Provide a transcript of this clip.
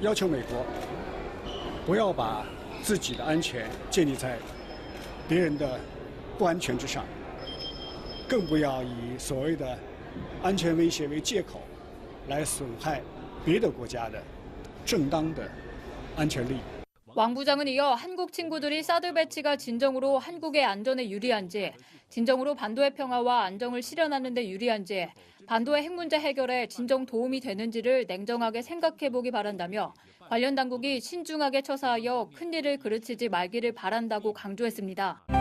要求美国不要把自己的安全建立在别人的不安全之上，更不要以所谓的安全威胁为借口来损害别的国家的正当的安全利益。 왕 부장은 이어 한국 친구들이 사드 배치가 진정으로 한국의 안전에 유리한지, 진정으로 반도의 평화와 안정을 실현하는 데 유리한지, 반도의 핵 문제 해결에 진정 도움이 되는지를 냉정하게 생각해 보기 바란다며 관련 당국이 신중하게 처사하여 큰일을 그르치지 말기를 바란다고 강조했습니다.